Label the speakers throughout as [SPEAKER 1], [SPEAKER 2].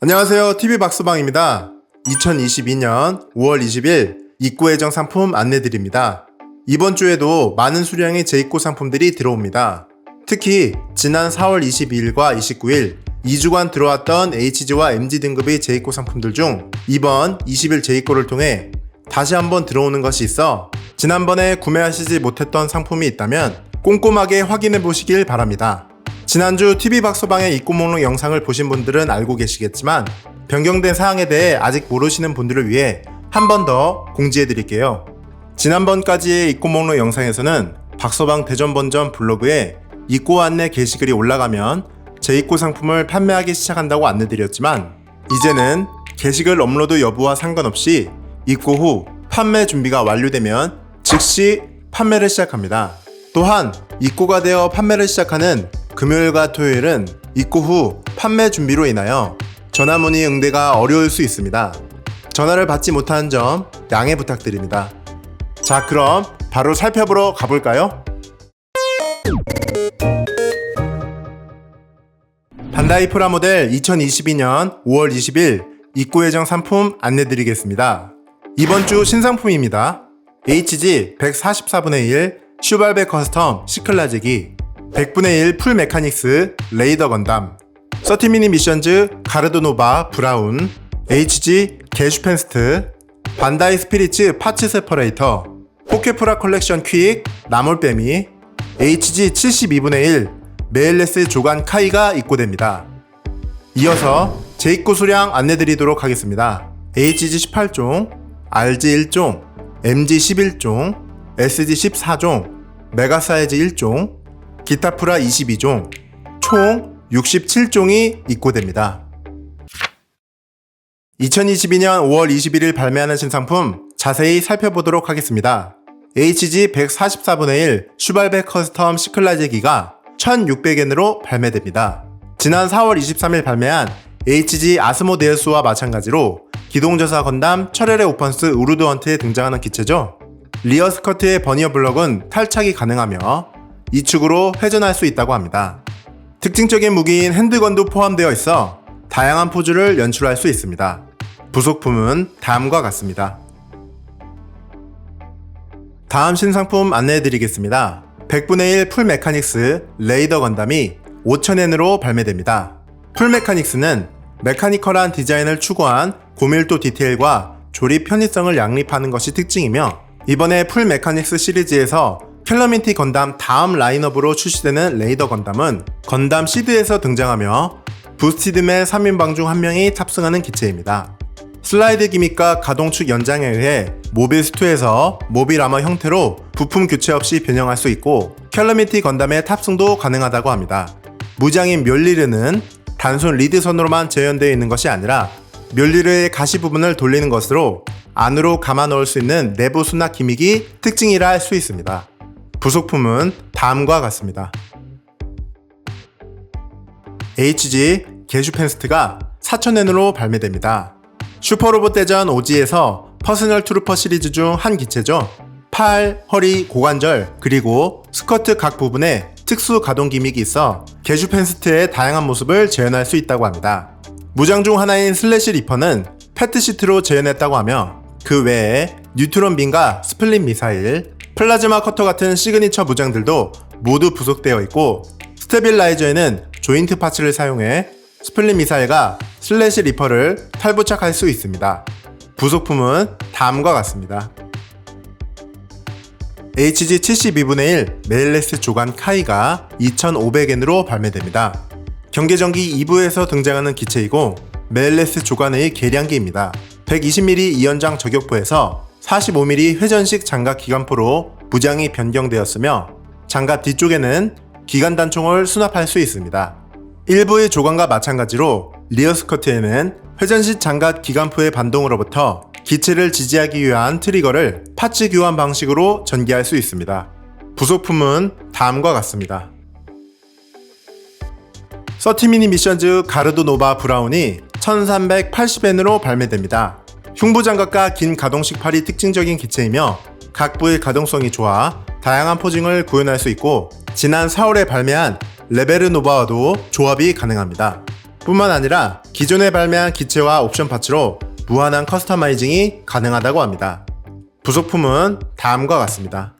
[SPEAKER 1] 안녕하세요. TV박스방입니다. 2022년 5월 20일 입고 예정 상품 안내드립니다. 이번 주에도 많은 수량의 재입고 상품들이 들어옵니다. 특히 지난 4월 22일과 29일 2주간 들어왔던 HG와 MG 등급의 재입고 상품들 중 이번 20일 재입고를 통해 다시 한번 들어오는 것이 있어 지난번에 구매하시지 못했던 상품이 있다면 꼼꼼하게 확인해 보시길 바랍니다. 지난주 TV박서방의 입고 목록 영상을 보신 분들은 알고 계시겠지만 변경된 사항에 대해 아직 모르시는 분들을 위해 한 번 더 공지해 드릴게요. 지난번까지의 입고 목록 영상에서는 박서방 대전번전 블로그에 입고 안내 게시글이 올라가면 재입고 상품을 판매하기 시작한다고 안내드렸지만 이제는 게시글 업로드 여부와 상관없이 입고 후 판매 준비가 완료되면 즉시 판매를 시작합니다. 또한 입고가 되어 판매를 시작하는 금요일과 토요일은 입고 후 판매 준비로 인하여 전화 문의 응대가 어려울 수 있습니다. 전화를 받지 못하는 점 양해 부탁드립니다. 자, 그럼 바로 살펴보러 가볼까요? 반다이 프라 모델 2022년 5월 20일 입고 예정 상품 안내드리겠습니다. 이번 주 신상품입니다. HG 144분의 1 슈발베 커스텀 시클라제기 100분의 1 풀 메카닉스 레이더 건담 30미니 미션즈 가르도노바 브라운 HG 게슈펜스트 반다이 스피리츠 파츠 세퍼레이터 포켓프라 컬렉션 퀵 나몰빼미 HG 72분의 1 메일레스 조간 카이가 입고됩니다. 이어서 재입고 수량 안내드리도록 하겠습니다. HG 18종, RG 1종, MG 11종, SG 14종, 메가 사이즈 1종, 기타 프라 22종, 총 67종이 입고됩니다. 2022년 5월 21일 발매하는 신상품 자세히 살펴보도록 하겠습니다. HG 144분의 1 슈발베 커스텀 시클라제기가 1600엔으로 발매됩니다. 지난 4월 23일 발매한 HG 아스모데우스와 마찬가지로 기동저사 건담 철혈의 오펀스 우르드 헌트에 등장하는 기체죠. 리어 스커트의 버니어 블럭은 탈착이 가능하며 이 축으로 회전할 수 있다고 합니다. 특징적인 무기인 핸드건도 포함되어 있어 다양한 포즈를 연출할 수 있습니다. 부속품은 다음과 같습니다. 다음 신상품 안내해 드리겠습니다. 100분의 1 풀 메카닉스 레이더 건담이 5,000엔으로 발매됩니다. 풀 메카닉스는 메카니컬한 디자인을 추구한 고밀도 디테일과 조립 편의성을 양립하는 것이 특징이며 이번에 풀 메카닉스 시리즈에서 켈러민티 건담 다음 라인업으로 출시되는 레이더 건담은 건담 시드에서 등장하며 부스티드맨 3인방 중 한 명이 탑승하는 기체입니다. 슬라이드 기믹과 가동축 연장에 의해 모빌 스투에서 모빌 아머 형태로 부품 교체 없이 변형할 수 있고 켈러미티 건담의 탑승도 가능하다고 합니다. 무장인 멸리르는 단순 리드선으로만 재현되어 있는 것이 아니라 멸리르의 가시 부분을 돌리는 것으로 안으로 감아 넣을 수 있는 내부 수납 기믹이 특징이라 할 수 있습니다. 부속품은 다음과 같습니다. HG 게슈펜스트가 4,000엔으로 발매됩니다. 슈퍼로봇 대전 오지에서 퍼스널 트루퍼 시리즈 중 한 기체죠. 팔, 허리, 고관절, 그리고 스커트 각 부분에 특수 가동 기믹이 있어 게슈펜스트의 다양한 모습을 재현할 수 있다고 합니다. 무장 중 하나인 슬래시 리퍼는 패트 시트로 재현했다고 하며 그 외에 뉴트론 빈과 스플릿 미사일, 플라즈마 커터 같은 시그니처 무장들도 모두 부속되어 있고 스테빌라이저에는 조인트 파츠를 사용해 스플릿 미사일과 슬래시 리퍼를 탈부착할 수 있습니다. 부속품은 다음과 같습니다. HG 72분의 1 메일레스 조간 카이가 2,500엔으로 발매됩니다. 경계전기 2부에서 등장하는 기체이고 메일레스 조간의 계량기입니다. 120mm 이연장 저격포에서 45mm 회전식 장갑 기관포로 무장이 변경되었으며 장갑 뒤쪽에는 기관 단총을 수납할 수 있습니다. 일부의 조관과 마찬가지로 리어 스커트에는 회전식 장갑 기관포의 반동으로부터 기체를 지지하기 위한 트리거를 파츠 교환 방식으로 전개할 수 있습니다. 부속품은 다음과 같습니다. 서티미니 미션즈 가르도 노바 브라운이 1380엔으로 발매됩니다. 흉부 장갑과 긴 가동식 팔이 특징적인 기체이며 각 부의 가동성이 좋아 다양한 포징을 구현할 수 있고 지난 4월에 발매한 레베르 노바와도 조합이 가능합니다. 뿐만 아니라 기존에 발매한 기체와 옵션 파츠로 무한한 커스터마이징이 가능하다고 합니다. 부속품은 다음과 같습니다.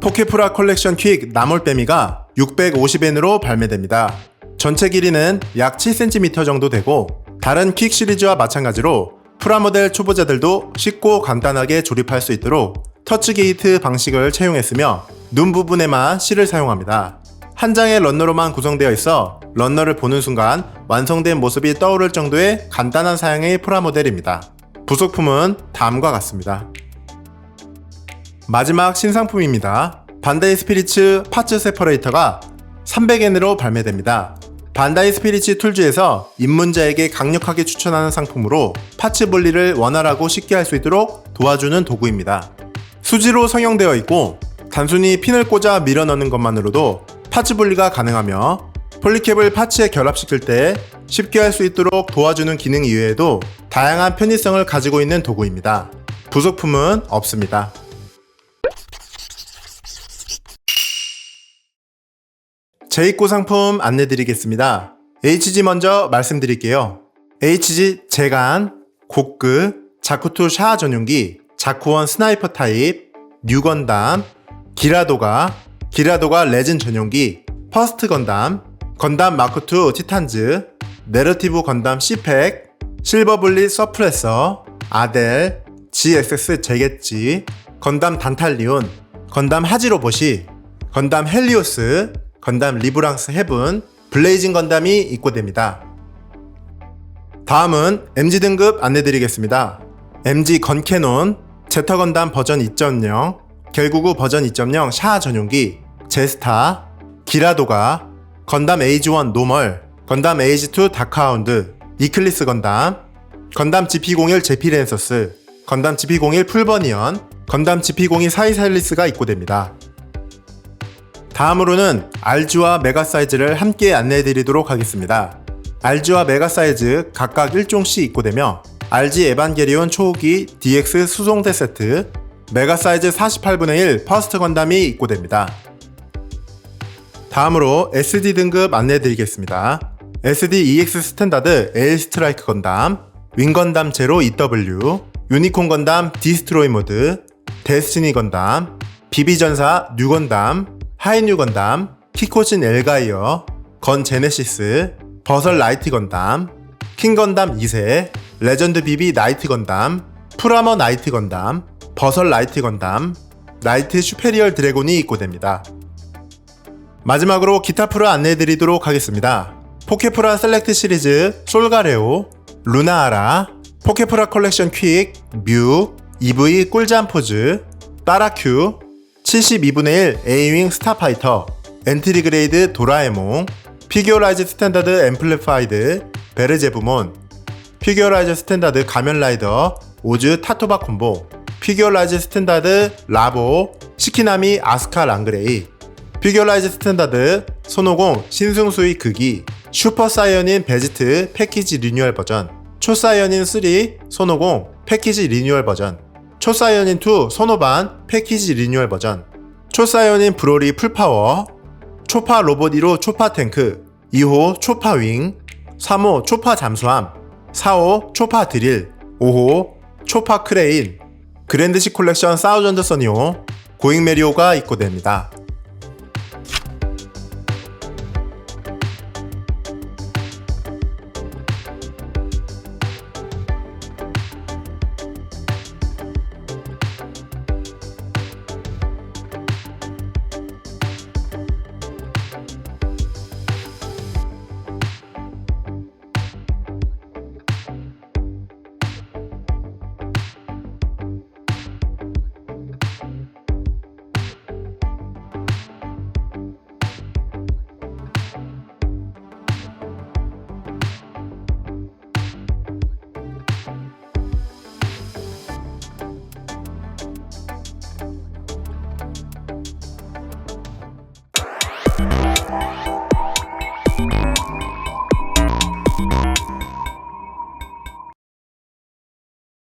[SPEAKER 1] 포케프라 컬렉션 퀵 나몰빼미가 650엔으로 발매됩니다. 전체 길이는 약 7cm 정도 되고 다른 퀵 시리즈와 마찬가지로 프라모델 초보자들도 쉽고 간단하게 조립할 수 있도록 터치 게이트 방식을 채용했으며 눈 부분에만 실을 사용합니다. 한 장의 런너로만 구성되어 있어 런너를 보는 순간 완성된 모습이 떠오를 정도의 간단한 사양의 프라모델입니다. 부속품은 다음과 같습니다. 마지막 신상품입니다. 반다이 스피리츠 파츠 세퍼레이터가 300엔으로 발매됩니다. 반다이 스피리츠 툴즈에서 입문자에게 강력하게 추천하는 상품으로 파츠 분리를 원활하고 쉽게 할 수 있도록 도와주는 도구입니다. 수지로 성형되어 있고 단순히 핀을 꽂아 밀어 넣는 것만으로도 파츠 분리가 가능하며 폴리캡을 파츠에 결합시킬 때 쉽게 할 수 있도록 도와주는 기능 이외에도 다양한 편의성을 가지고 있는 도구입니다. 부속품은 없습니다. 제2고 상품 안내 드리겠습니다. HG 먼저 말씀드릴게요. HG 재간, 고크, 자쿠투 샤 전용기, 자쿠원 스나이퍼 타입, 뉴건담, 기라도가, 기라도가 레진 전용기, 퍼스트 건담, 건담 마크2 티탄즈, 내러티브 건담 C팩, 실버블리 서프레서, 아델, GXS 제겟지, 건담 단탈리온, 건담 하지로봇이, 건담 헬리오스, 건담 리브랑스 헤븐, 블레이징 건담이 입고됩니다. 다음은 MG 등급 안내드리겠습니다. MG 건캐논, 제터 건담 버전 2.0, 결구구 버전 2.0 샤 전용기, 제스타, 기라도가, 건담 에이지1 노멀, 건담 에이지2 다크하운드, 이클리스 건담, 건담 GP01 제피렌서스, 건담 GP01 풀버니언, 건담 GP02 사이사일리스가 입고됩니다. 다음으로는 RG와 메가 사이즈를 함께 안내해 드리도록 하겠습니다. RG와 메가 사이즈 각각 1종씩 입고되며 RG 에반게리온 초호기 DX 수송대 세트, 메가 사이즈 48분의 1 퍼스트 건담이 입고됩니다. 다음으로 SD 등급 안내해 드리겠습니다. SD EX 스탠다드 에일 스트라이크 건담, 윙 건담 제로 EW, 유니콘 건담 디스트로이 모드, 데스티니 건담, 비비 전사 뉴 건담, 하이뉴 건담, 키코진 엘가이어, 건 제네시스, 버설 라이트 건담, 킹 건담 2세, 레전드 비비 나이트 건담, 프라머 나이트 건담, 버설 라이트 건담, 나이트 슈페리얼 드래곤이 입고됩니다. 마지막으로 기타 프로 안내해드리도록 하겠습니다. 포케프라 셀렉트 시리즈 솔가레오, 루나아라, 포케프라 컬렉션 퀵, 뮤, EV 꿀잠 포즈, 따라큐, 72분의 1 A윙 스타파이터, 엔트리 그레이드 도라에몽, 피규어라이즈 스탠다드 앰플리파이드, 베르제부몬, 피규어라이즈 스탠다드 가면라이더, 오즈 타토바 콤보, 피규어라이즈 스탠다드 라보, 시키나미 아스카 랑그레이, 피규어라이즈 스탠다드 손오공 신승수의 극이, 슈퍼 사이언인 베지트 패키지 리뉴얼 버전, 초사이언인 3 손오공 패키지 리뉴얼 버전, 초사이언인 2 손오반 패키지 리뉴얼 버전, 초사이언인 브로리 풀파워, 초파 로봇 1호 초파 탱크, 2호 초파 윙, 3호 초파 잠수함, 4호 초파 드릴, 5호 초파 크레인, 그랜드시 콜렉션 사우전드 서니오, 고잉 메리오가 입고됩니다.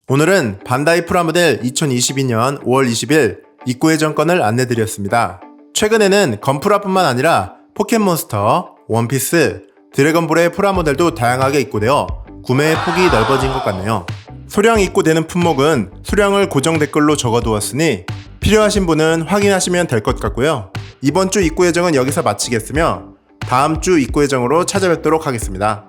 [SPEAKER 1] 오늘은 반다이 프라모델 2022년 5월 20일 입고 예정권을 안내드렸습니다. 최근에는 건프라뿐만 아니라 포켓몬스터, 원피스, 드래곤볼의 프라모델도 다양하게 입고되어 구매의 폭이 넓어진 것 같네요. 소량 입고되는 품목은 수량을 고정 댓글로 적어두었으니 필요하신 분은 확인하시면 될 것 같고요. 이번 주 입고 예정은 여기서 마치겠으며 다음 주 입고 예정으로 찾아뵙도록 하겠습니다.